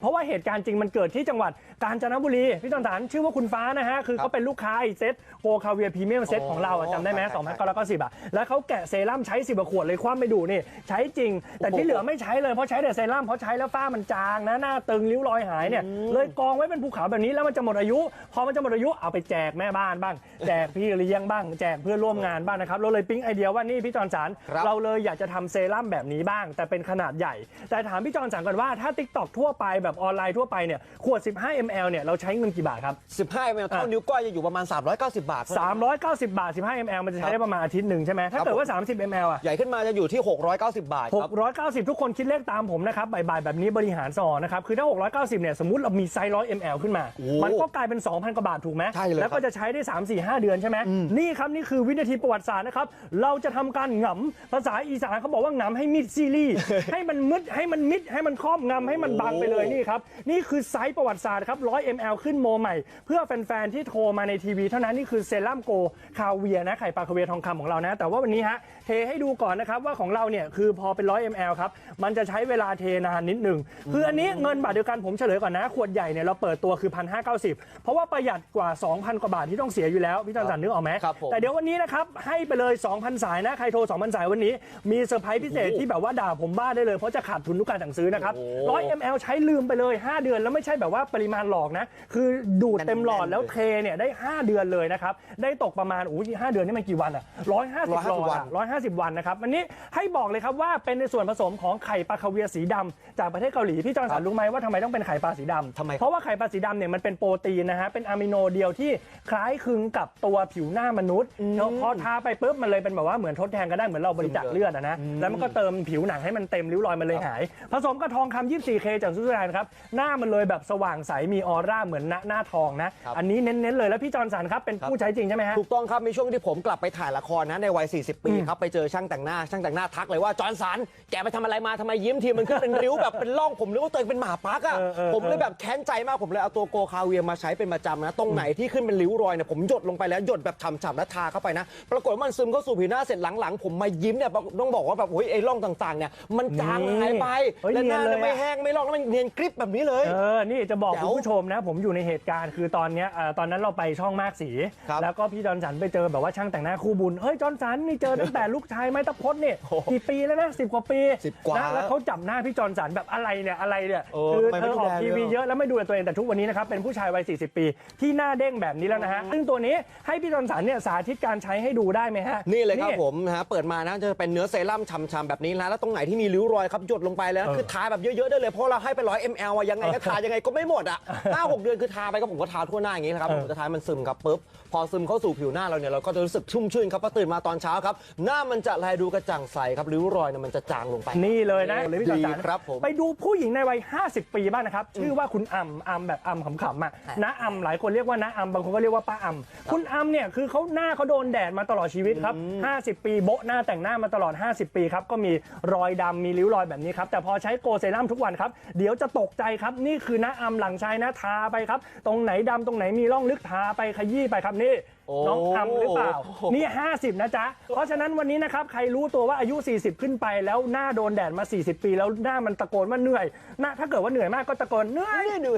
เพราะว่าเหตุการณ์จริงมันเกิดที่จังหวัดกาญจนบุรีพี่จอนสารชื่อว่าคุณฟ้านะฮะ คือเขาเป็นลูกค้าไอ้เซ็ตโฟคาเวียพรีเมียมเซ็ตของเราอะจำได้ไหมครับสองพันเก้าร้อยเก้าสิบอะแล้วเขาแกะเซรั่มใช้สิบขวดเลยคว้าไม่ดูนี่ ใช้จริง แต่ที่เหลือไม่ใช้เลย เพราะใช้แต่เซรั่มเพราะใช้แล้วฝ้ามันจางนะหน้าตึงริ้วรอยหายเนี่ยเลยกองไว้เป็นภูเขาแบบนี้แล้วมันจะหมดอายุ พอมันจะหมดอายุเอาไปแจกแม่บ้านบ้าง แจกพี่เลี้ยงบ้าง แจกเพื่อนร่วมงานบ้างนะครับเราเลยปิ๊งไอเดียว่านี่พี่จอนสารครับเราเลยอยากจะทำเซรั่มแบบนี้บ้าง แต่เป็นขนาดใหญ่ แต่ถามพี่จอนสังก่อนว่าถ้า Tik t o อกทั่วไปแบบออนไลน์ทั่วไปเนี่ยขวด 15 ml เนี่ยเราใช้เงินกี่บาทครับ 15มลเท่านิ้วก้อยจะอยู่ประมาณ 390 บาท 390 บาท 15 ml มันจะใช้ได้ประมาณอาทิตย์หนึ่งใช่ไหมถ้าเกิดว่า 30 ml อะใหญ่ขึ้นมาจะอยู่ที่ 690 บาทครับ690 ทุกคนคิดเลขตามผมนะครับบ่ายๆแบบนี้บริหารสอนะครับคือถ้า 690 เนี่ยสมมติเรามีไซส์100 ml ขึ้นมาโอ้มันก็กลายเป็น 2,000 กว่าบาทถูกไหมใช่เลยแล้วก็จะใช้ได้ 3 4 5 เดือนใช่ไหมนี่ครับนี่คือวินาทีประวัติศาสตร์นะครับเราจะทำการหงำภาษาอีสานเขาบอกว่าหงำให้มิดซีรีส์ให้มันมึดให้มันมิดให้มันครอบงำให้มันบังไปเลยนี่ครับ นี่คือไซส์ประวัติศาสตร์ครับ 100 ml ขึ้นโมใหม่ เพื่อแฟน ๆ ที่โทรมาในทีวีเท่านั้น นี่คือเซรั่มโกคาเวียนะไข่ปลาคาเวียทองคำของเรานะ แต่ว่าวันนี้ฮะเทให้ดูก่อนนะครับว่าของเราเนี่ยคือพอเป็น 100 ml ครับ มันจะใช้เวลาเทนานนิดหนึ่งคืออันนี้เงินบาทเดียวกันผมเฉลยก่อนนะขวดใหญ่เนี่ยเราเปิดตัวคือ1,590 เพราะว่าประหยัดกว่า 2,000 กว่าบาทที่ต้องเสียอยู่แล้วพี่จอนสันนึกออกไหมครับผมแต่เดี๋ยววันนี้นะครับให้ไปเลย 2,000 สายนะใครโทร 2,000 สายวันนี้มีเซอร์ไพรส์พิเศษที่แบบว่าด่าผมบ้าได้เลยเพราะจะขาดทุนทุกการสั่งซื้อนะครับ100 ml ใช้ลืมไปเลย 5 เดือนแล้วไม่ใช่แบบว่าปริมาณหลอกนะ คือดูดเต็มหลอดแล้วเทเนี่ยได้ 5 เดือนเลยนะครับ ได้ตกประมาณอู้ย5เดือนนี่มันกี่วันอะ150หลอด150วันอะ150วันนะครับวันนี้ให้บอกเลยครับว่าเป็นในส่วนผสมของไข่ปลาคาเวียร์สีดำจากประเทศเกาหลีพี่จอนสันรู้ไหมว่าทำไมต้องเป็นไข่ปลาสีดำทำไมครับเพราะว่าไข่ปลาสีดำเนี่ยมันเป็นโปรตีนนะฮะเป็นอะมิโนเดียวที่คล้ายคลึงกับตัวผิวหน้ามนุษย์แล้วพอทาไปปุ๊บมันเลยเป็นแบบว่าเหมือนทดแทนกันได้เหมือนเราบริจาคเลือดอะนะแล้วมันก็เติมผิวหนังให้มันเต็มริ้วรอยมันเลยหาย ผสมกับทองคำ 24K จากสวิตเซอร์แลนด์ครับ หน้ามันเลยแบบสว่างใสมีออร่าเหมือนหน้าหน้าทองนะ ครับ อันนี้เน้นๆเลยแล้วพี่จอนสันครับเป็นผู้ใช้จริงใช่ไหมฮะ ถูกต้องครับมีช่วงที่ผมกลับไปถ่ายละครนะในวัย 40 ปีครับ ไปเจอช่างแต่งหน้าช่างแต่งหน้าทักเลยว่าจอห์นสันแกไปทำอะไรมาทำไมยิ้มทีมันขึ้นเป็น ริ้วแบบเป็นร่องผมนึกว่าตัวเองเป็นหมาปักอะเออเออ ผมเลยแบบแค้นใจมากผมเลยเอาตัวโกคาเวียมาใช้เป็นประจำนะ ตรงไหนที่ขึ้นเป็นริ้วรอยเนี่ยผมหยดลงไปแล้วหยดแบบฉ่ำๆแล้วทาเข้าไปนะ ปรากฏว่ามันซึมเข้าสู่ผิวหน้าเสร็จหลังๆ ผมมายิ้มเนี่ยต้องบอกว่าแบบโอ้ยไอ้ร่องต่างๆเนี่ยมันจางหายไปเฮ้ยและหน้าเนียนเลยเนี่ยไม่อะแห้งไม่ร่องแล้วมันเนียนกริบแบบนี้เลย เออ นี่จะบอกเดี๋ยวคุณผู้ชมนะ ผมอยู่ในเหตุการณ์คือตอนเนี้ยเอ่อตอนนั้นเราไปช่องมากสี ครับแล้วก็พี่จอนสันไปเจอแบบว่าช่างแต่งหน้าคู่บุญ เฮ้ยจอนสันนี่เจอตั้งแต่ลูกชายไม้ตะพดเนี่ยโอ้โหกี่ปีแล้วนะสิบกว่าปีสิบกว่านะแล้วเขาจับหน้าพี่จอนสันแบบอะไรเนี่ยอะไรเนี่ยเออคือทำไมเธไม่อดูออกแลทีวีเลยอะ เยอะแล้วไม่ดูแลตัวเองแต่ทุกวันนี้นะครับเป็นผู้ชายวัย 40 ปี ที่หน้าเด้งแบบนี้แล้วนะฮะซึ่งตัวนี้ให้พี่จอนสันเนี่ยสาธิตการใช้ให้ดูได้ไหมฮะ นี่เลยครับผมนะฮะเปิดมานะจะเป็นเนื้อเซรั่มฉ่ำๆแบบนี้นะแล้วตรงไหนที่มีริ้วรอยครับหยดลงไปแล้วเออคือทาแบบเยอะๆได้เลยเพราะเราให้ไปร้อย ml อะยังไงก็ทายังไงก็ไม่หมดอะห้าหกเดือนคือทาไปก็ผมก็ทาทั่วหน้าอย่างนี้นะครับเออผมจะทาให้มันซึมครับปุ๊บพอซึมเข้าสู่ผิวหน้าเราเนี่ยเราก็จะรู้สึกชุ่มชื่นครับพอตื่นมาตอนเช้าครับ หน้ามันจะแลดูกระจ่างใสครับริ้วรอยเนี่ยมันจะจางลงไป นี่เลยนะเลยพี่จอนสันดีครับผม ไปดูผู้หญิงในวัย 50 ปีบ้างนะครับ ชื่อว่าคุณอัมอัมแบบอัมขำๆอะน้าอัมหลายคนเรียกว่าน้าอัมบางคนก็เรียกว่าป้าอัมคุณอัมเนี่ยคือเขาหน้าเขาโดนแดดมาตลอดชีวิตครับ 50 ปีโบะหน้าแต่งหน้ามาตลอด 50 ปีครับก็มีรอยดำมีริ้วรอยแบบนี้ครับแต่พอใช้โกเซรั่มทุกวันครับเดี๋ยวจะตกใจครับ นี่คือน้าอัมหลังใช้นะทาไปครับ ตรงไหนดำตรงไหนมีร่องลึกทาไปขยี้ไปครับนี่โอ้น้องอัมหรือเปล่าโอ้โหนี่ 50 นะจ๊ะ เพราะฉะนั้นวันนี้นะครับ ใครรู้ตัวว่าอายุ 40 ขึ้นไป แล้วหน้าโดนแดดมา 40 ปี แล้วหน้ามันตะโกนว่าเหนื่อยหน้าถ้าเกิดว่าเหนื่อยมากก็ตะโกนเหนื่อยนี่ดู